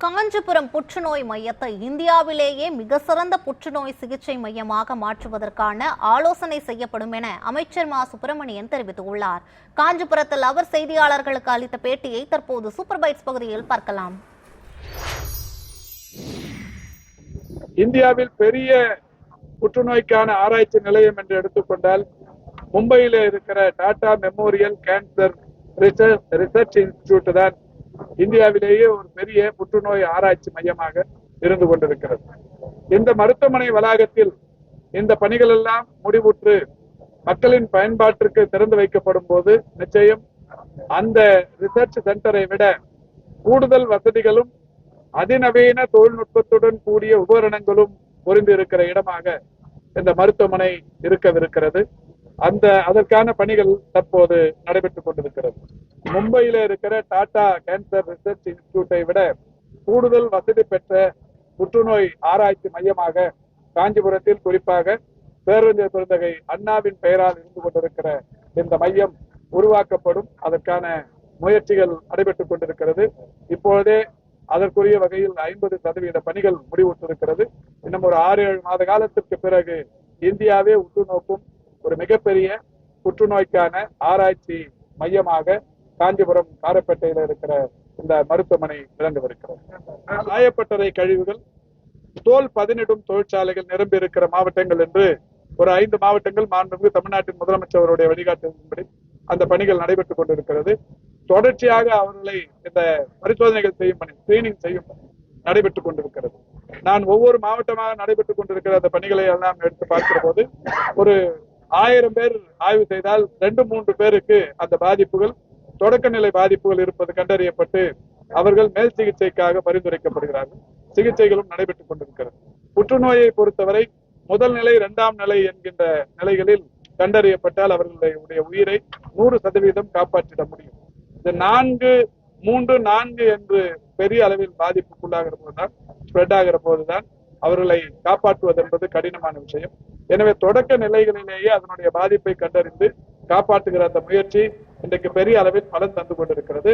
காஞ்சிபுரம் புற்றுநோய் மையத்தை இந்தியாவிலேயே மிக சிறந்த புற்றுநோய் சிகிச்சை மையமாக மாற்றுவதற்கான ஆலோசனை செய்யப்படும் என அமைச்சர் மா. சுப்பிரமணியன் தெரிவித்துள்ளார். காஞ்சிபுரத்தில் அவர் செய்தியாளர்களுக்கு அளித்த பேட்டியை தற்போது சூப்பர் பைட்ஸ் பகுதியில் பார்க்கலாம். இந்தியாவில் பெரிய புற்றுநோய்க்கான ஆராய்ச்சி நிலையம் என்று எடுத்துக்கொண்டால் மும்பையில இருக்கிற Tata memorial cancer research research institute தான் இந்தியாவிலேயே ஒரு பெரிய புற்றுநோய் ஆராய்ச்சி மையமாக இருந்து கொண்டிருக்கிறது. இந்த மருத்துவமனை வளாகத்தில் இந்த பணிகள் எல்லாம் முடிவுற்று மக்களின் பயன்பாட்டிற்கு திறந்து வைக்கப்படும் போது நிச்சயம் அந்த ரிசர்ச் சென்டரை விட கூடுதல் வசதிகளும் அதிநவீன தொழில்நுட்பத்துடன் கூடிய உபகரணங்களும் பொருந்தி இருக்கிற இடமாக இந்த மருத்துவமனை இருக்கவிருக்கிறது. அந்த அதற்கான பணிகள் தற்போது நடைபெற்றுக் கொண்டிருக்கிறது. மும்பையில இருக்கிற டாடா கேன்சர் ரிசர்ச் இன்ஸ்டிடியூட்டை விட கூடுதல் வசதி பெற்ற புற்றுநோய் ஆராய்ச்சி மையமாக காஞ்சிபுரத்தில் குறிப்பாக பேரறிஞர் பெருந்தகை அண்ணாவின் பெயரால் இருந்து கொண்டிருக்கிற இந்த மையம் உருவாக்கப்படும். அதற்கான முயற்சிகள் நடைபெற்றுக் கொண்டிருக்கிறது. இப்பொழுதே அதற்குரிய வகையில் ஐம்பது சதவீத பணிகள் முடிவுற்றிருக்கிறது. இன்னும் ஒரு ஆறு ஏழு மாத காலத்திற்கு பிறகு இந்தியாவே உற்று நோக்கும் ஒரு மிகப்பெரிய புற்றுநோய்க்கான ஆராய்ச்சி மையமாக காஞ்சிபுரம் காரப்பேட்டையில இருக்கிற இந்த மருத்துவமனை விளங்கவிருக்கிறது. காயப்பட்டறை கழிவுகள் தோல் பதனிடும் தொழிற்சாலைகள் நிரம்பி இருக்கிற மாவட்டங்கள் என்று ஒரு ஐந்து மாவட்டங்கள் மாண்புமிகு தமிழ்நாட்டின் முதலமைச்சருடைய வழிகாட்டுதலின்படி அந்த பணிகள் நடைபெற்றுக் கொண்டிருக்கிறது. தொடர்ச்சியாக அவர்களை இந்த பரிசோதனைகள் செய்யும் பணி ஸ்கிரீனிங் செய்யும் பணி நடைபெற்றுக் கொண்டிருக்கிறது. நான் ஒவ்வொரு மாவட்டமாக நடைபெற்றுக் கொண்டிருக்கிற அந்த பணிகளை எல்லாம் எடுத்து பார்க்கிற போது ஒரு ஆயிரம் பேர் ஆய்வு செய்தால் ரெண்டு மூன்று பேருக்கு அந்த பாதிப்புகள் தொடக்க நிலை பாதிப்புகள் இருப்பது கண்டறியப்பட்டு அவர்கள் மேல் சிகிச்சைக்காக பரிந்துரைக்கப்படுகிறார்கள். சிகிச்சைகளும் நடைபெற்றுக் கொண்டிருக்கிறது. புற்றுநோயை பொறுத்தவரை முதல் நிலை இரண்டாம் நிலை என்கின்ற நிலைகளில் கண்டறியப்பட்டால் அவர்களுடைய உயிரை நூறு சதவீதம் காப்பாற்றிட முடியும். இந்த நான்கு மூன்று நான்கு என்று பெரிய அளவில் பாதிப்புக்குள்ளாகிற போதுதான் ஸ்ப்ரெட் ஆகிற போதுதான் அவர்களை காப்பாற்றுவது என்பது கடினமான விஷயம். எனவே தொடக்க நிலைகளிலேயே அதனுடைய பாதிப்பை கண்டறிந்து காப்பாற்றுகிற அந்த முயற்சி இன்றைக்கு பெரிய அளவில் பலன் தந்து கொண்டிருக்கிறது.